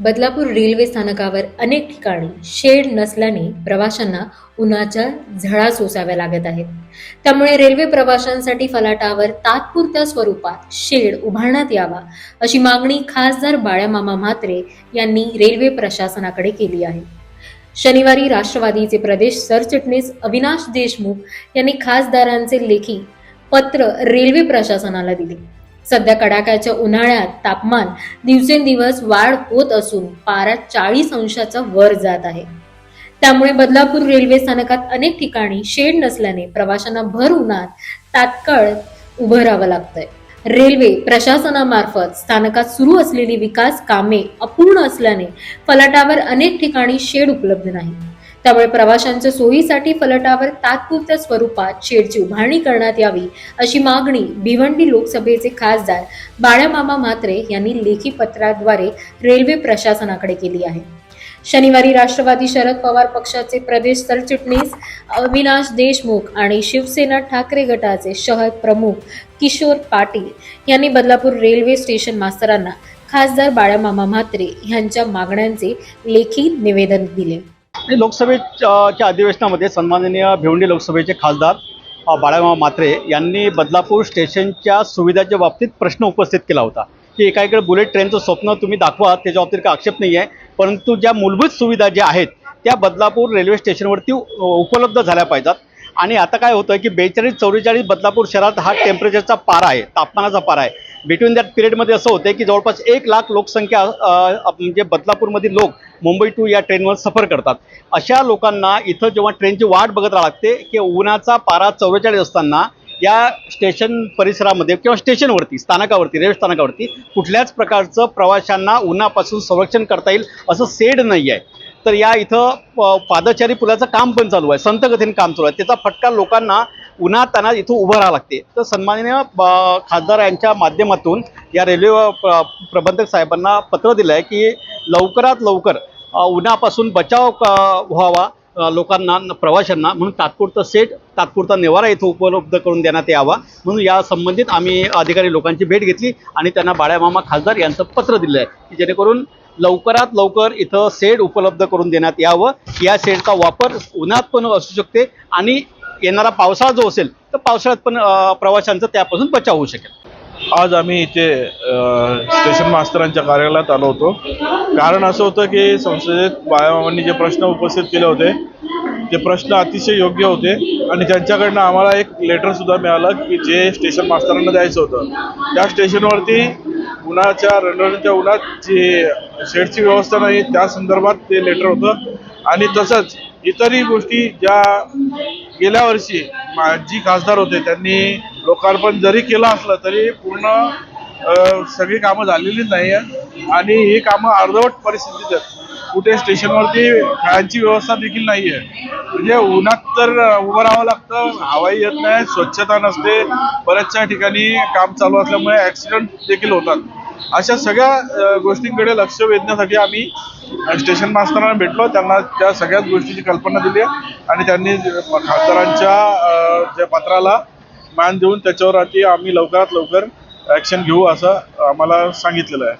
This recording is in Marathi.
बदलापूर रेल्वे स्थानकावर अनेक ठिकाणी शेड नसल्याने प्रवाशांना उन्हाच्या झळा सोसाव्या लागत आहेत. त्यामुळे रेल्वे प्रवाशांसाठी फलाटावर तात्पुरत्या स्वरूपात शेड उभारण्यात यावा अशी मागणी खासदार बाळ्यामामा म्हात्रे यांनी रेल्वे प्रशासनाकडे केली आहे. शनिवारी राष्ट्रवादीचे प्रदेश सरचिटणीस अविनाश देशमुख यांनी खासदारांचे लेखी पत्र रेल्वे प्रशासनाला दिले. सध्या कडाक्याच्या उन्हाळ्यात तापमान दिवसेंदिवस वाढ होत असून पारा चाळीस अंशाचा वर जात आहे. त्यामुळे बदलापूर रेल्वे स्थानकात अनेक ठिकाणी शेड नसल्याने प्रवाशांना भर उन्हात तात्काळ उभं राहावं लागतंय. रेल्वे प्रशासनामार्फत स्थानकात सुरू असलेली विकास कामे अपूर्ण असल्याने फलाटावर अनेक ठिकाणी शेड उपलब्ध नाही. त्यामुळे प्रवाशांच्या सोयीसाठी फलटावर तात्पुरत्या स्वरूपात शेडची उभारणी करण्यात यावी अशी मागणी भिवंडी लोकसभेचे खासदार बाळामामा म्हात्रे यांनी लेखी पत्राद्वारे रेल्वे प्रशासनाकडे केली आहे. शनिवारी राष्ट्रवादी शरद पवार पक्षाचे प्रदेश सरचिटणीस अविनाश देशमुख आणि शिवसेना ठाकरे गटाचे शहर प्रमुख किशोर पाटील यांनी बदलापूर रेल्वे स्टेशन मास्तरांना खासदार बाळामामा म्हात्रे यांच्या मागण्यांचे लेखी निवेदन दिले. आणि लोकसभेच्या अधिवेशनामध्ये सन्माननीय भिवंडी लोकसभेचे खासदार अ, मात्रे म्हात्रे यांनी बदलापूर स्टेशनच्या सुविधाच्या बाबतीत प्रश्न उपस्थित केला होता. की एकाकडे बुलेट ट्रेनचं स्वप्न तुम्ही दाखवा त्याच्या बाबतीत काही आक्षेप नाही आहे परंतु ज्या मूलभूत सुविधा ज्या आहेत त्या बदलापूर रेल्वे स्टेशनवरती उपलब्ध झाल्या पाहिजेत. आणि आता काय होतं की बेचाळीस चौवेचाळीस बदलापूर शहरात हा टेम्परेचरचा पारा आहे तापमानाचा पारा आहे. बिटवीन दॅट पिरियडमध्ये असं होतं की जवळपास एक लाख लोकसंख्या म्हणजे बदलापूरमधील लोक मुंबई टू या ट्रेनवर सफर करतात. अशा लोकांना इथं जेव्हा ट्रेनची वाट बघत राहावं लागते की उन्हाचा पारा चव्वेचाळीस असताना या स्टेशन परिसरामध्ये किंवा स्टेशनवरती स्थानकावरती रेल्वे स्थानकावरती कुठल्याच प्रकारचं प्रवाशांना उन्हापासून संरक्षण करता येईल असं सेड नाही आहे. तर या इथं प- पादचारी पुलाचं काम पण चालू आहे. संतगतीने काम चालू आहे. त्याचा फटका लोकांना उन्हात त्यांना इथं उभं राहावं लागते. तर सन्माननीय ब- खासदार यांच्या माध्यमातून या रेल्वे प्रबंधक साहेबांना पत्र दिलं आहे की लवकरात लवकर उन्हापासून बचाव क- व्हावा लोकांना प्रवाशांना. म्हणून तात्पुरतं सेट तात्पुरता निवारा इथं उपलब्ध करून देण्यात यावा. म्हणून या संबंधित आम्ही अधिकारी लोकांची भेट घेतली आणि त्यांना बाळ्यामामा खासदार यांचं पत्र दिलं आहे की जेणेकरून लवकरात लवकर इथं सेड उपलब्ध करून देण्यात यावं. या सेडचा वापर उन्हात पण असू शकते आणि येणारा पावसाळा जो असेल तर पावसाळ्यात पण प्रवाशांचा त्यापासून बचाव होऊ शकेल. आज आम्ही इथे स्टेशन मास्तरांच्या कार्यालयात आलो होतो. कारण असं होतं की संसदेत बाळामामांनी जे प्रश्न उपस्थित केले होते ते प्रश्न अतिशय योग्य होते आणि त्यांच्याकडनं आम्हाला एक लेटरसुद्धा मिळालं की जे स्टेशन मास्तरांना द्यायचं होतं. त्या स्टेशनवरती उन्हाच्या रणरणच्या उन्हात जी शेडची व्यवस्था नाही त्या संदर्भात ते लेटर होतं. आणि तसंच इतरही गोष्टी ज्या गेल्या वर्षी माजी खासदार होते त्यांनी लोकार्पण जरी केलं असलं तरी पूर्ण सगळी कामं झालेली नाही आहे आणि ही कामं अर्धवट परिस्थितीत आहेत. कुठे स्टेशनवरती खेळांची व्यवस्था देखील नाही आहे. म्हणजे उन्हात तर उभं राहावं लागतं हवाही येत नाही स्वच्छता नसते. बऱ्याचशा ठिकाणी काम चालू असल्यामुळे ॲक्सिडेंट देखील होतात. अशा सगळ्या गोष्टींकडे लक्ष वेधण्यासाठी आम्ही स्टेशन मास्तरांना भेटलो. त्यांना त्या सगळ्याच गोष्टीची कल्पना दिली आहे. आणि त्यांनी खासदारांच्या ज्या पत्राला मान देऊन त्याच्यावर आधी आम्ही लवकरात लवकर ॲक्शन घेऊ असं आम्हाला सांगितलेलं आहे.